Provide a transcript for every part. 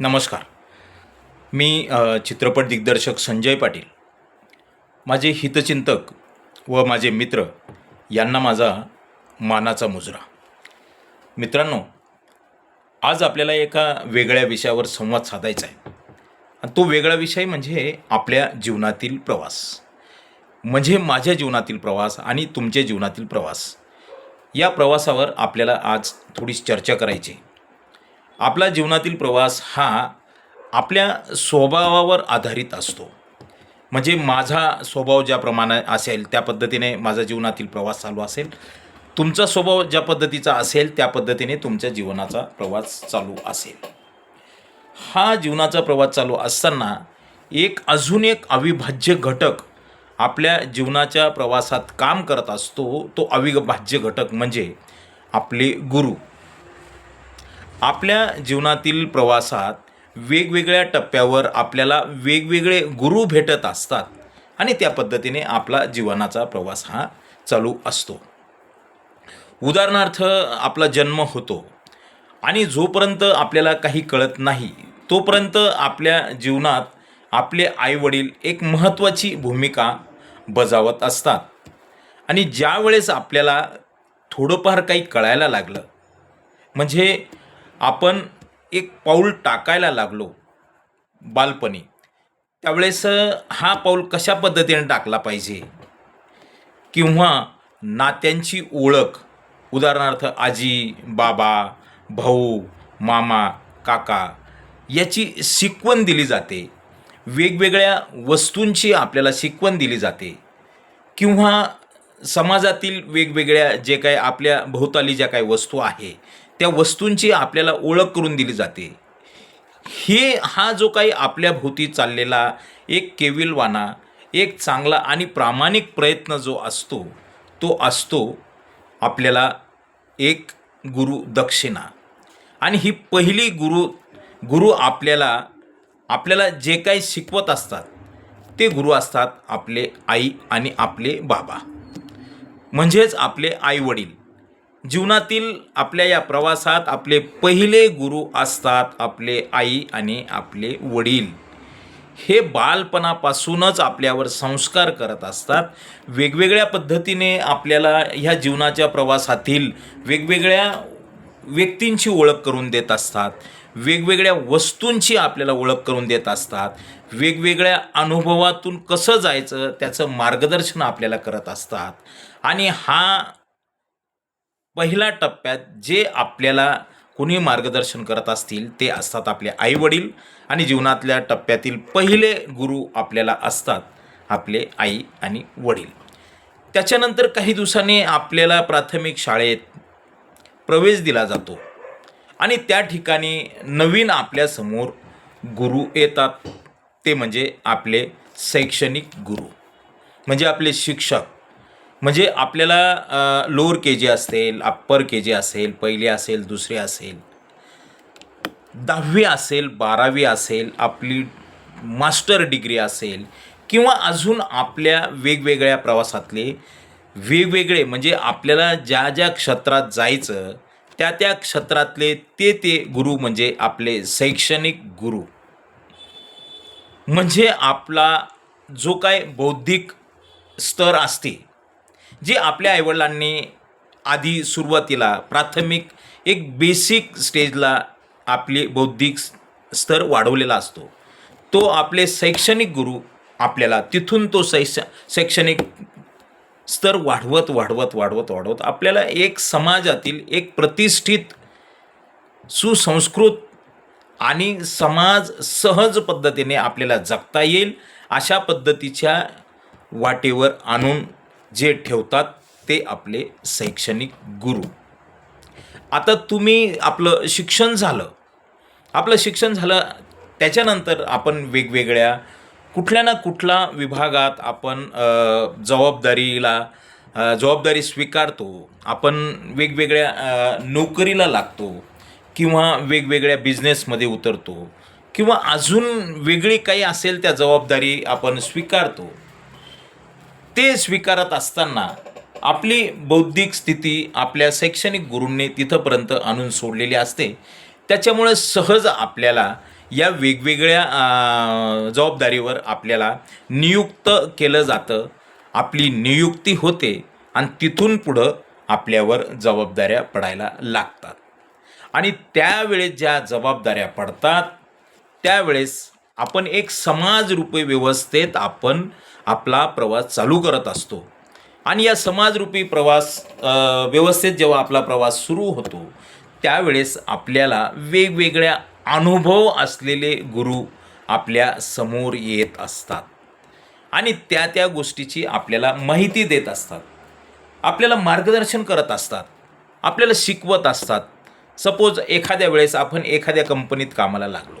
नमस्कार. मी चित्रपट दिग्दर्शक संजय पाटील. माझे हितचिंतक व माझे मित्र यांना माझा मानाचा मुजरा. मित्रांनो आज आपल्याला एका वेगळ्या विषयावर संवाद साधायचा आहे. आणि तो वेगळा विषय म्हणजे आपल्या जीवनातील प्रवास. म्हणजे माझ्या जीवनातील प्रवास आणि तुमच्या जीवनातील प्रवास. या प्रवासावर आपल्याला आज थोडी चर्चा करायची आहे. आपला जीवनातील प्रवास हा आपल्या स्वभावावर आधारित असतो. म्हणजे माझा स्वभाव ज्याप्रमाणे असेल त्या पद्धतीने माझा जीवनातील प्रवास चालू असेल. तुमचा स्वभाव ज्या पद्धतीचा असेल त्या पद्धतीने तुमच्या जीवनाचा प्रवास चालू असेल. हा जीवनाचा प्रवास चालू असताना एक अजून एक अविभाज्य घटक आपल्या जीवनाच्या प्रवासात काम करत असतो तो अविभाज्य घटक म्हणजे आपले गुरु. आपल्या जीवनातील प्रवासात वेगवेगळ्या टप्प्यावर आपल्याला वेगवेगळे गुरु भेटत असतात आणि त्या पद्धतीने आपला जीवनाचा प्रवास हा चालू असतो. उदाहरणार्थ आपला जन्म होतो आणि जोपर्यंत आपल्याला काही कळत नाही तोपर्यंत आपल्या जीवनात आपले आईवडील एक महत्त्वाची भूमिका बजावत असतात. आणि ज्यावेळेस आपल्याला थोडंफार काही कळायला लागलं म्हणजे आपण एक पाऊल टाकायला लागलो बालपणी. त्यावेळेस हा पाऊल कशा पद्धतीने टाकला पाहिजे? किंवा नात्यांची ओळख उदाहरणार्थ आजी बाबा भाऊ मामा काका याची शिकवण दिली जाते. वेगवेगळ्या वस्तूंची आपल्याला शिकवण दिली जाते. किंवा समाजातील वेगवेगळ्या जे काही आपल्या भोवताली ज्या काही वस्तू आहे त्या वस्तूंची आपल्याला ओळख करून दिली जाते. हे हा जो काही आपल्या भोवती चाललेला एक केविलवाना एक चांगला आणि प्रामाणिक प्रयत्न जो असतो तो असतो आपल्याला एक गुरु दक्षिणा. आणि ही पहिली गुरु गुरु आपल्याला आपल्याला जे काही शिकवत असतात ते गुरु असतात आपले आई आणि आपले बाबा. म्हणजेच आपले आईवडील. जीवनातील आपल्या या प्रवासात आपले पहिले गुरु असतात आपले आई आणि आपले वडील. हे बालपणापासूनच आपल्यावर संस्कार करत असतात. वेगवेगळ्या पद्धतीने आपल्याला ह्या जीवनाच्या प्रवासातील वेगवेगळ्या व्यक्तींची ओळख करून देत असतात. वेगवेगळ्या वस्तूंची आपल्याला ओळख करून देत असतात. वेगवेगळ्या अनुभवातून कसं जायचं त्याचं मार्गदर्शन आपल्याला करत असतात. आणि हा पहिल्या टप्प्यात जे आपल्याला कुणी मार्गदर्शन करत असतील ते असतात आपले आईवडील आणि जीवनातल्या टप्प्यातील पहिले गुरु आपल्याला असतात आपले आई आणि वडील. त्याच्यानंतर काही दिवसांनी आपल्याला प्राथमिक शाळेत प्रवेश दिला जातो आणि त्या ठिकाणी नवीन आपल्यासमोर गुरु येतात. ते म्हणजे आपले शैक्षणिक गुरु. म्हणजे आपले शिक्षक. म्हणजे आपल्याला लोअर के जी असेल अप्पर के जी असेल पहिली असेल दुसरी असेल दहावी असेल बारावी असेल आपली मास्टर डिग्री असेल किंवा अजून आपल्या वेगवेगळ्या प्रवासातले वेगवेगळे म्हणजे आपल्याला ज्या ज्या क्षेत्रात जायचं त्या त्या क्षेत्रातले ते ते गुरु म्हणजे आपले शैक्षणिक गुरु. म्हणजे आपला जो काय बौद्धिक स्तर असते जे आपल्या आईवडिलांनी आधी सुरुवातीला प्राथमिक एक बेसिक स्टेजला आपले बौद्धिक स्तर वाढवलेला असतो. तो आपले शैक्षणिक गुरु आपल्याला तिथून तो शैक्ष शैक्षणिक स्तर वाढवत वाढवत वाढवत वाढवत आपल्याला एक समाजातील एक प्रतिष्ठित सुसंस्कृत आणि समाज सहज पद्धतीने आपल्याला जगता येईल अशा पद्धतीच्या वाटेवर आणून जे ठेवतात ते आपले शैक्षणिक गुरु. आता तुम्ही आपलं शिक्षण झालं. आपलं शिक्षण झालं त्याच्यानंतर आपण वेगवेगळ्या कुठल्या ना कुठल्या विभागात आपण जबाबदारीला जबाबदारी स्वीकारतो. आपण वेगवेगळ्या नोकरीला लागतो किंवा वेगवेगळ्या बिझनेसमध्ये उतरतो किंवा अजून वेगळी काही असेल त्या जबाबदारी आपण स्वीकारतो. ते स्वीकारत असताना आपली बौद्धिक स्थिती आपल्या शैक्षणिक गुरूंनी तिथंपर्यंत आणून सोडलेली असते. त्याच्यामुळे सहज आपल्याला या वेगवेगळ्या जबाबदारीवर आपल्याला नियुक्त केलं जातं. आपली नियुक्ती होते आणि तिथून पुढं आपल्यावर जबाबदाऱ्या पडायला लागतात. आणि त्यावेळेस ज्या जबाबदाऱ्या पडतात त्यावेळेस आपण एक समाजरूपी व्यवस्थेत आपण आपला प्रवास चालू करत असतो. आणि या समाजरूपी प्रवास व्यवस्थेत जेव्हा आपला प्रवास सुरू होतो त्यावेळेस आपल्याला वेगवेगळ्या अनुभव असलेले गुरु आपल्यासमोर येत असतात. आणि त्या त्या गोष्टीची आपल्याला माहिती देत असतात. आपल्याला मार्गदर्शन करत असतात. आपल्याला शिकवत असतात. सपोज एखाद्या वेळेस आपण एखाद्या कंपनीत कामाला लागलो.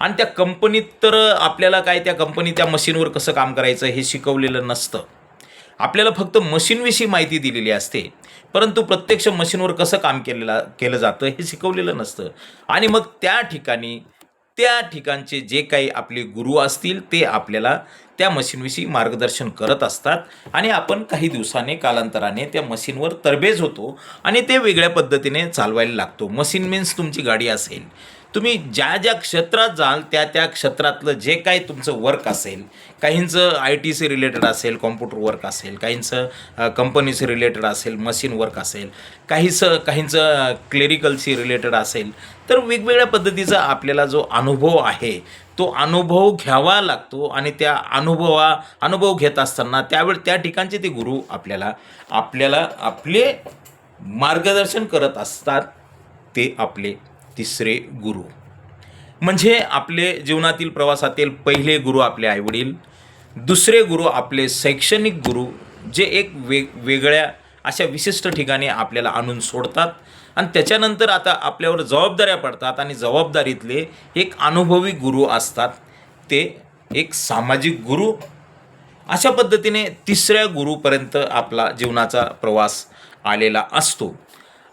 आणि त्या कंपनीत तर आपल्याला काय त्या कंपनी त्या मशीनवर कसं काम करायचं हे शिकवलेलं नसतं. आपल्याला फक्त मशीनविषयी माहिती दिलेली असते. परंतु प्रत्यक्ष मशीनवर कसं काम केलेलं केलं जातं हे शिकवलेलं नसतं. आणि मग त्या ठिकाणी त्या ठिकाणचे जे काही आपले गुरु असतील ते आपल्याला त्या मशीनविषयी मार्गदर्शन करत असतात. आणि आपण काही दिवसाने कालांतराने त्या मशीनवर तरबेज होतो आणि ते वेगळ्या पद्धतीने चालवायला लागतो. मशीन मीन्स तुमची गाडी असेल. तुम्ही ज्या ज्या क्षेत्रात जाल त्या त्या क्षेत्रातलं जे काही तुमचं वर्क असेल काहींचं आय टीशी रिलेटेड असेल कॉम्प्युटर वर्क असेल काहींचं कंपनीशी रिलेटेड असेल मशीन वर्क असेल काहीचं काहींचं क्लेरिकलशी रिलेटेड असेल तर वेगवेगळ्या पद्धतीचा आपल्याला जो अनुभव आहे तो अनुभव घ्यावा लागतो आणि त्या अनुभवा अनुभव घेत असताना त्यावेळ त्या ठिकाणचे ते गुरु आपल्याला आपल्याला आपले मार्गदर्शन करत असतात ते आपले तिसरे गुरु. म्हणजे आपले जीवनातील प्रवासातील पहिले गुरु आपले आईवडील दुसरे गुरु आपले शैक्षणिक गुरु जे एक वेग वेगळ्या अशा विशिष्ट ठिकाणी आपल्याला आणून सोडतात आणि त्याच्यानंतर आता आपल्यावर जबाबदाऱ्या पडतात आणि जबाबदारीतले एक अनुभवी गुरु असतात. ते एक सामाजिक गुरु. अशा पद्धतीने तिसऱ्या गुरुपर्यंत आपला जीवनाचा प्रवास आलेला असतो.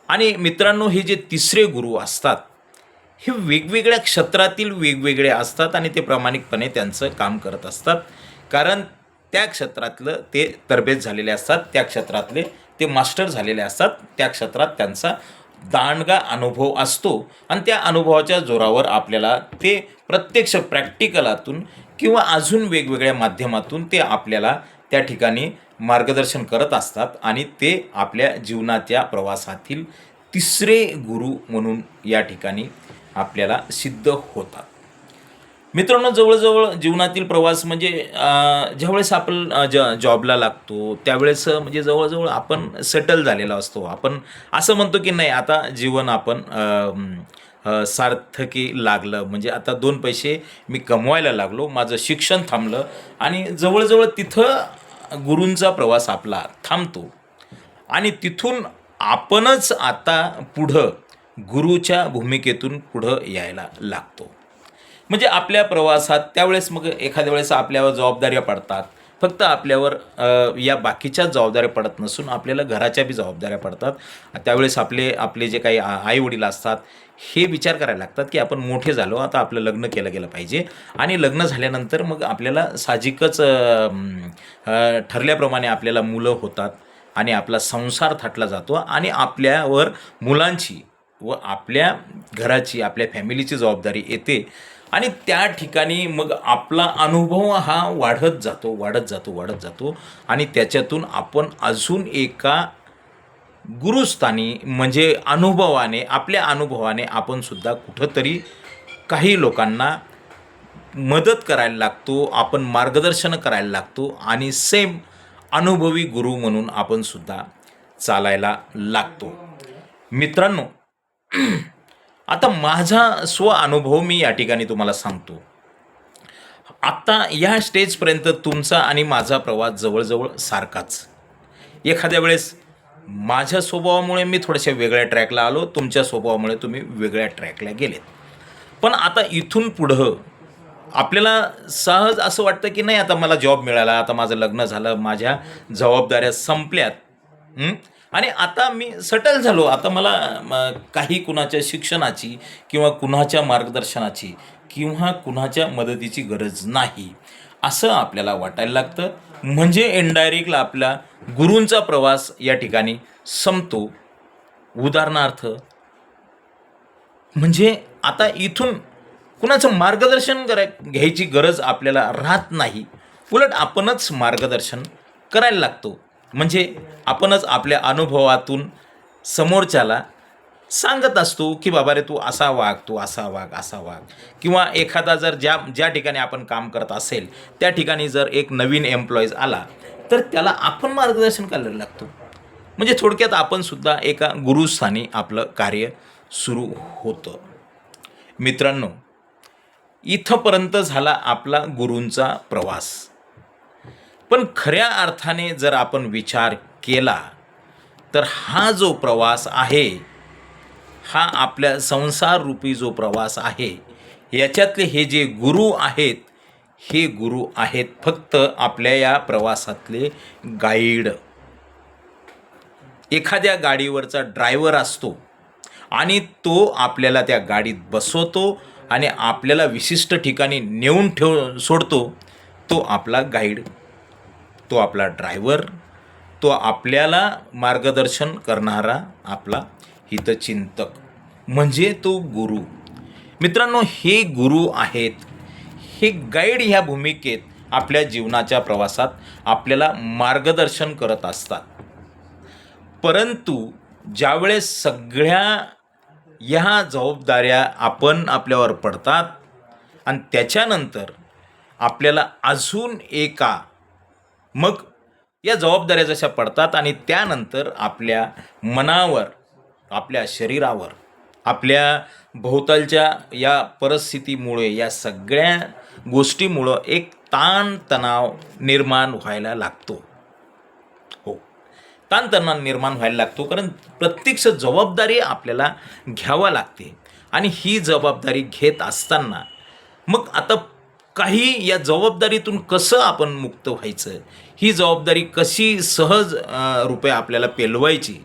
आणि मित्रांनो हे जे तिसरे गुरु असतात हे वेगवेगळ्या क्षेत्रातील वेगवेगळे असतात आणि ते प्रामाणिकपणे त्यांचं काम करत असतात. कारण त्या क्षेत्रातलं ते तरबेज झालेले असतात त्या क्षेत्रातले ते मास्टर झालेले असतात त्या क्षेत्रात त्यांचा दांडगा अनुभव असतो आणि त्या अनुभवाच्या जोरावर आपल्याला ते प्रत्यक्ष प्रॅक्टिकलातून किंवा अजून वेगवेगळ्या माध्यमातून ते आपल्याला त्या ठिकाणी मार्गदर्शन करत असतात आणि ते आपल्या जीवनाच्या प्रवासातील तिसरे गुरु म्हणून या ठिकाणी आपल्याला सिद्ध होतात. मित्रांनो जवळजवळ जीवनातील प्रवास म्हणजे ज्यावेळेस आपण ज जॉबला लागतो त्यावेळेस म्हणजे जवळजवळ आपण सेटल झालेला असतो. आपण असं म्हणतो की नाही आता जीवन आपण सार्थकी लागलं. म्हणजे आता दोन पैसे मी कमवायला लागलो माझं शिक्षण थांबलं आणि जवळजवळ तिथं गुरूंचा प्रवास आपला थांबतो. आणि तिथून आपणच आता पुढं गुरुच्या भूमिकेतून पुढं यायला लागतो. म्हणजे आपल्या प्रवासात त्यावेळेस मग एखाद्या वेळेस आपल्यावर जबाबदाऱ्या पडतात. फक्त आपल्यावर या बाकीच्याच जबाबदाऱ्या पडत नसून आपल्याला घराच्या बी जबाबदाऱ्या पडतात. त्यावेळेस आपले आपले जे काही आई वडील असतात हे विचार करायला लागतात की आपण मोठे झालो आता आपलं लग्न केलं गेलं पाहिजे. आणि लग्न झाल्यानंतर मग आपल्याला साहजिकच ठरल्याप्रमाणे आपल्याला मुलं होतात आणि आपला संसार थाटला जातो. आणि आपल्यावर मुलांची व आपल्या घराची आपल्या फॅमिलीची जबाबदारी येते. आणि त्या ठिकाणी मग आपला अनुभव हा वाढत जातो वाढत जातो वाढत जातो. आणि त्याच्यातून आपण अजून एका गुरुस्थानी म्हणजे अनुभवाने आपल्या अनुभवाने आपणसुद्धा कुठंतरी काही लोकांना मदत करायला लागतो आपण मार्गदर्शन करायला लागतो आणि सेम अनुभवी गुरु म्हणून आपणसुद्धा चालायला लागतो. मित्रांनो आता माझा स्व अनुभव मी या ठिकाणी तुम्हाला सांगतो. आत्ता या स्टेजपर्यंत तुमचा आणि माझा प्रवास जवळजवळ सारखाच. एखाद्या वेळेस माझ्या स्वभावामुळे मी थोड्याशा वेगळ्या ट्रॅकला आलो तुमच्या स्वभावामुळे तुम्ही वेगळ्या ट्रॅकला गेलेत. पण आता इथून पुढं आपल्याला सहज असं वाटतं की नाही आता मला जॉब मिळाला आता माझं लग्न झालं माझ्या जबाबदाऱ्या संपल्यात. आणि आता मी सटल झालो. आता मला काही कुणाच्या शिक्षणाची किंवा कुणाच्या मार्गदर्शनाची किंवा कुणाच्या मदतीची गरज नाही असं आपल्याला वाटायला लागतं. म्हणजे इनडायरेक्टला आपला गुरूंचा प्रवास या ठिकाणी संपतो. उदाहरणार्थ म्हणजे आता इथून कुणाचं मार्गदर्शन कराय घ्यायची गरज आपल्याला राहत नाही. उलट आपणच मार्गदर्शन करायला लागतो. म्हणजे आपणच आपल्या अनुभवातून समोरच्याला सांगत असतो की बाबा रे तू असा वाघ तू असा वाघ असा वाघ. किंवा एखादा जर ज्या ज्या ठिकाणी आपण काम करत असेल त्या ठिकाणी जर एक नवीन एम्प्लॉईज आला तर त्याला आपण मार्गदर्शन करायला लागतो. म्हणजे थोडक्यात आपणसुद्धा एका गुरुस्थानी आपलं कार्य सुरू होतं. मित्रांनो इथंपर्यंत झाला आपला गुरूंचा प्रवास. पण खऱ्या अर्थाने जर आपण विचार केला तर हा जो प्रवास आहे हा आपल्या संसाररूपी जो प्रवास आहे याच्यातले हे जे गुरु आहेत हे गुरु आहेत फक्त आपल्या या प्रवासातले गाईड. एखाद्या गाडीवरचा ड्रायव्हर असतो आणि तो आपल्याला त्या गाडीत बसवतो आणि आपल्याला विशिष्ट ठिकाणी नेऊन ठेव सोडतो तो आपला गाईड. तो आपला ड्रायव्हर तो आपल्याला मार्गदर्शन करणारा आपला हितचिंतक. म्हणजे तो गुरु. मित्रांनो हे गुरु आहेत. हे गाईड ह्या भूमिकेत आपल्या जीवनाच्या प्रवासात आपल्याला मार्गदर्शन करत असतात. परंतु ज्यावेळेस सगळ्या ह्या जबाबदाऱ्या आपण आपल्यावर पडतात आणि त्याच्यानंतर आपल्याला अजून एका मग या जबाबदाऱ्या जशा पडतात आणि त्यानंतर आपल्या मनावर आपल्या शरीरावर आपल्या भोवतालच्या या परिस्थितीमुळे या सगळ्या गोष्टीमुळं एक ताणतणाव निर्माण व्हायला लागतो. हो. ताणतणाव निर्माण व्हायला लागतो कारण प्रत्यक्ष जबाबदारी आपल्याला घ्यावा लागते. आणि ही जबाबदारी घेत असताना मग आता काही या जबाबदारीतून कसं आपण मुक्त व्हायचं? ही जबाबदारी कशी सहज रुपये आपल्याला पेलवायची?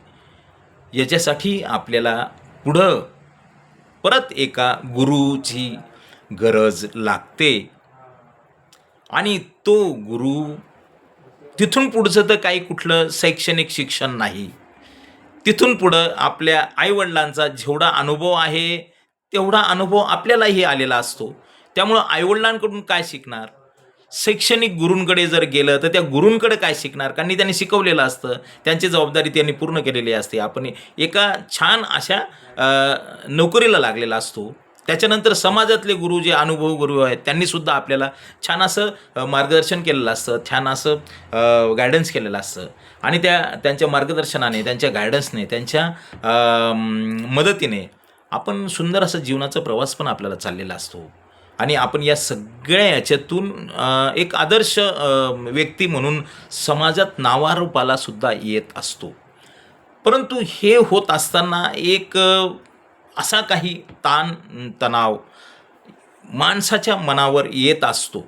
याच्यासाठी आपल्याला पुढं परत एका गुरुची गरज लागते. आणि तो गुरु तिथून पुढचं तर काही कुठलं शैक्षणिक शिक्षण नाही. तिथून पुढं आपल्या आईवडिलांचा जेवढा अनुभव आहे तेवढा अनुभव आपल्यालाही आलेला असतो. त्यामुळं आईवडिलांकडून काय शिकणार? शैक्षणिक गुरूंकडे जर गेलं तर त्या गुरूंकडे काय शिकणार? कारण त्यांनी शिकवलेलं असतं. त्यांची जबाबदारी त्यांनी पूर्ण केलेली असते. आपण एका छान अशा नोकरीला लागलेला असतो. त्याच्यानंतर समाजातले गुरु जे अनुभव गुरु आहेत त्यांनीसुद्धा आपल्याला छान असं मार्गदर्शन केलेलं असतं. छान असं गायडन्स केलेलं असतं. आणि त्या त्यांच्या मार्गदर्शनाने त्यांच्या गायडन्सने त्यांच्या मदतीने आपण सुंदर असं जीवनाचा प्रवास पण आपल्याला चाललेला असतो. आणि आपण या सगळ्या याच्यातून एक आदर्श व्यक्ती म्हणून समाजात नावारूपाला सुद्धा येत असतो. परंतु हे होत असताना एक असा काही ताण तणाव माणसाच्या मनावर येत असतो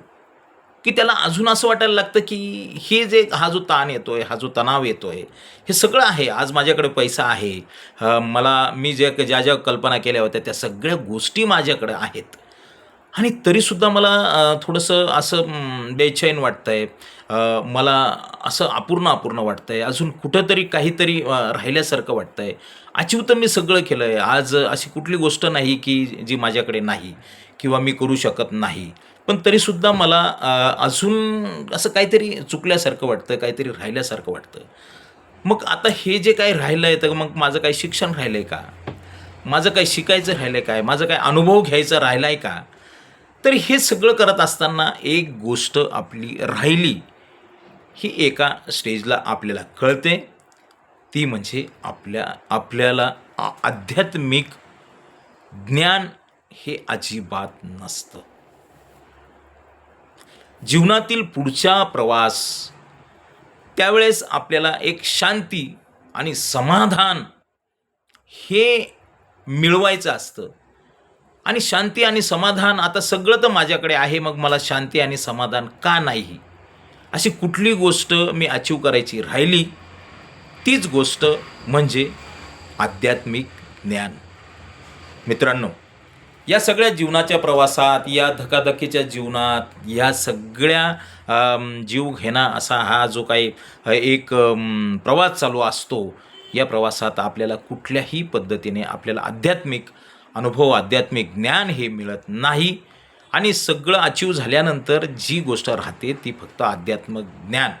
की त्याला अजून असं वाटायला लागतं की हे जे हा जो ताण येतो आहे हा जो तणाव येतो आहे हे सगळं आहे आज माझ्याकडे पैसा आहे मला मी जे ज्या ज्या कल्पना केल्या होत्या त्या सगळ्या गोष्टी माझ्याकडे आहेत. आणि तरीसुद्धा मला थोडंसं असं बेचैन वाटतं आहे मला असं अपूर्ण अपूर्ण वाटतं आहे अजून कुठंतरी काहीतरी राहिल्यासारखं वाटतं आहे अचीव तर मी सगळं केलं आहे आज अशी कुठली गोष्ट नाही की जी माझ्याकडे नाही किंवा मी करू शकत नाही. पण तरीसुद्धा मला अजून असं काहीतरी चुकल्यासारखं वाटतं काहीतरी राहिल्यासारखं वाटतं मग आता हे जे काही राहिलं आहे तर मग माझं काही शिक्षण राहिलं आहे का? माझं काही शिकायचं राहिलं आहे काय? माझं काय अनुभव घ्यायचा राहिला आहे का? तर हे सगळं करत असताना एक गोष्ट आपली राहिली ही एका स्टेजला आपल्याला कळते. ती म्हणजे आपल्या आपल्याला आध्यात्मिक ज्ञान हे अजिबात नसतं. जीवनातील पुढचा प्रवास त्यावेळेस आपल्याला एक शांती आणि समाधान हे मिळवायचं असतं. आणि शांती आणि समाधान आता सगळं तर माझ्याकडे आहे मग मला शांती आणि समाधान का नाही? अशी कुठली गोष्ट मी अचीव करायची राहिली? तीच गोष्ट म्हणजे आध्यात्मिक ज्ञान. मित्रांनो या सगळ्या जीवनाच्या प्रवासात या धकाधकीच्या जीवनात या सगळ्या जीव घेणा असा हा जो काही एक प्रवास चालू असतो या प्रवासात आपल्याला कुठल्याही पद्धतीने आपल्याला आध्यात्मिक अनुभव आध्यात्मिक ज्ञान हे मिळत नाही. आणि सगळं अचीव झाल्यानंतर जी गोष्ट राहते ती फक्त आध्यात्मिक ज्ञान.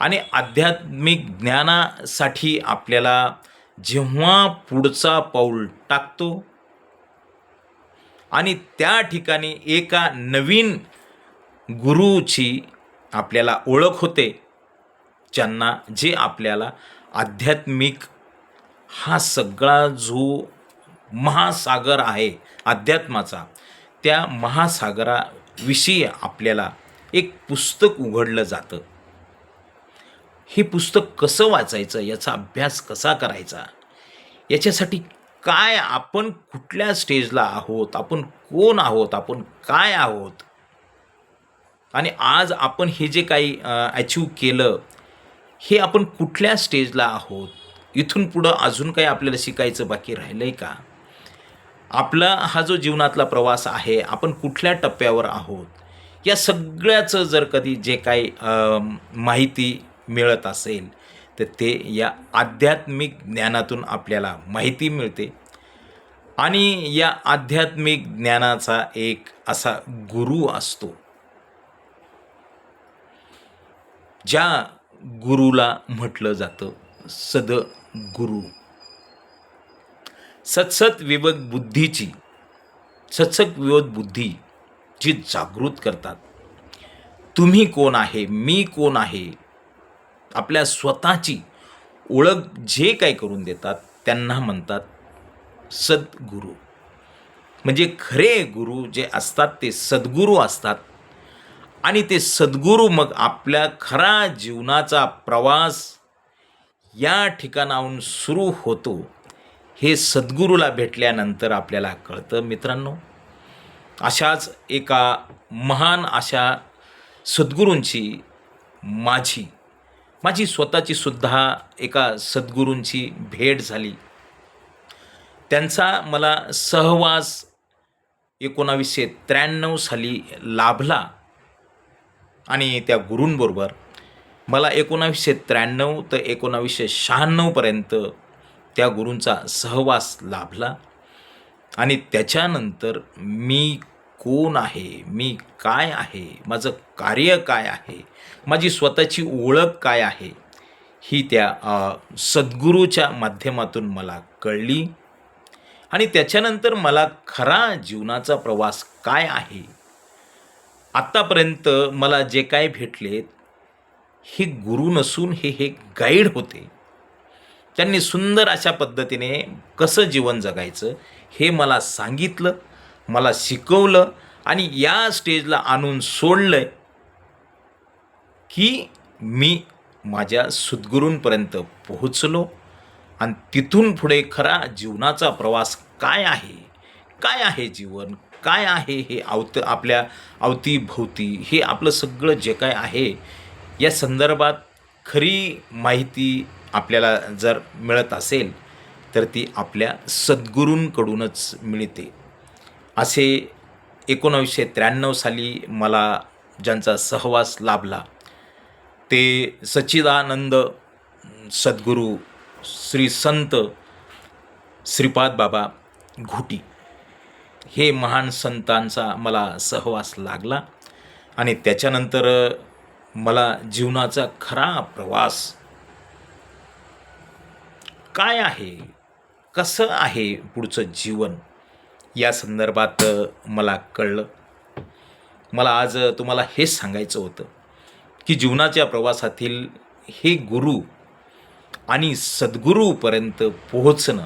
आणि आध्यात्मिक ज्ञानासाठी आपल्याला जेव्हा पुढचा पाऊल टाकतो आणि त्या ठिकाणी एका नवीन गुरुची आपल्याला ओळख होते ज्यांना जे आपल्याला आध्यात्मिक हा सगळा जो महासागर आहे अध्यात्माचा. त्या महासागराविषयी आपल्याला एक पुस्तक उघडलं जातं. हे पुस्तक कसं वाचायचं? याचा अभ्यास कसा करायचा? याच्यासाठी काय आपण कुठल्या स्टेजला आहोत? आपण कोण आहोत? आपण काय आहोत? आणि आज आपण हे जे काही अचीव केलं हे आपण कुठल्या स्टेजला आहोत? इथून पुढं अजून काही आपल्याला शिकायचं बाकी राहिलं आहे का? आपला हा जो जीवनातला प्रवास आहे आपण कुठल्या टप्प्यावर आहोत? या सगळ्याचं जर कधी जे काही माहिती मिळत असेल तर ते या आध्यात्मिक ज्ञानातून आपल्याला माहिती मिळते. आणि या आध्यात्मिक ज्ञानाचा एक असा गुरु असतो. ज्या गुरुला म्हटलं जातं सद गुरु सत्सत विवेक बुद्धीची सत्सत विवेक बुद्धी जी जागृत करतात. तुम्ही कोण आहे मी कोण आहे आपल्या स्वतःची ओळख जे काय करून देतात त्यांना म्हणतात सद्गुरू. म्हणजे खरे गुरु जे असतात ते सद्गुरू असतात. आणि ते सद्गुरू मग आपल्या खरा जीवनाचा प्रवास या ठिकाणाहून सुरू होतो. हे सद्गुरूला भेटल्यानंतर आपल्याला कळतं मित्रांनो. अशाच एका महान अशा सद्गुरूंची माझी माझी स्वतःची सुद्धा एका सद्गुरूंची भेट झाली. त्यांचा मला सहवास एकोणावीसशे त्र्याण्णव साली लाभला आणि त्या गुरूंबरोबर मला एकोणावीसशे त्र्याण्णव तर एकोणावीसशे शहाण्णवपर्यंत त्या गुरूंचा सहवास लाभला. आणि त्याच्यानंतर मी कोण आहे? मी काय आहे? माझं कार्य काय आहे? माझी स्वतःची ओळख काय आहे? ही त्या सद्गुरूच्या माध्यमातून मला कळली. आणि त्याच्यानंतर मला खरा जीवनाचा प्रवास काय आहे? आत्तापर्यंत मला जे काय भेटले हे गुरु नसून हे हे गाईड होते. त्यांनी सुंदर अशा पद्धतीने कसं जीवन जगायचं हे मला सांगितलं मला शिकवलं आणि या स्टेजला आणून सोडलं की मी माझ्या सद्गुरूंपर्यंत पोहोचलो आणि तिथून पुढे खरा जीवनाचा प्रवास काय आहे? काय आहे जीवन? काय आहे हे अवत आपल्या अवतीभोवती? हे आपलं सगळं जे काय आहे या संदर्भात खरी माहिती आपल्याला जर मिळत असेल तर ती आपल्या सद्गुरूंकडूनच मिळते. असे एकोणावीसशे त्र्याण्णव साली मला ज्यांचा सहवास लाभला ते सच्चिदानंद सद्गुरू श्री संत श्रीपाद बाबा घुटी हे महान संतांचा मला सहवास लागला आणि त्याच्यानंतर मला जीवनाचा खरा प्रवास काय आहे? कसं आहे पुढचं जीवन? या संदर्भात मला कळलं. मला आज तुम्हाला हेच सांगायचं होतं की जीवनाच्या प्रवासातील हे गुरु आणि सद्गुरूपर्यंत पोहोचणं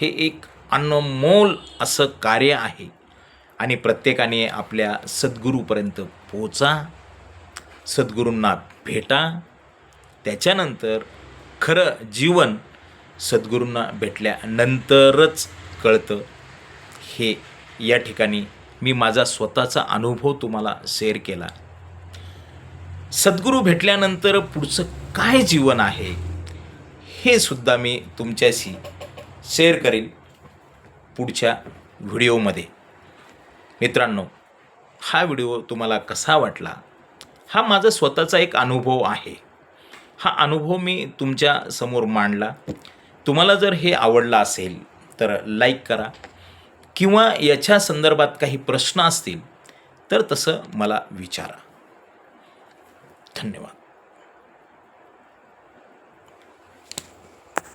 हे एक अनमोल असं कार्य आहे. आणि प्रत्येकाने आपल्या सद्गुरूपर्यंत पोचा सद्गुरूंना भेटा त्याच्यानंतर खरं जीवन सद्गुरूंना भेटल्यानंतरच कळतं. हे या ठिकाणी मी माझा स्वतःचा अनुभव तुम्हाला शेअर केला. सद्गुरू भेटल्यानंतर पुढचं काय जीवन आहे हे सुद्धा मी तुमच्याशी शेअर करेन पुढच्या व्हिडिओमध्ये. मित्रांनो हा व्हिडिओ तुम्हाला कसा वाटला? हा माझा स्वतःचा एक अनुभव आहे. हा अनुभव मी तुमच्यासमोर मांडला. तुम्हाला जर हे आवडलं असेल तर लाईक करा. किंवा याच्या संदर्भात काही प्रश्न असतील तर तसं मला विचारा. धन्यवाद.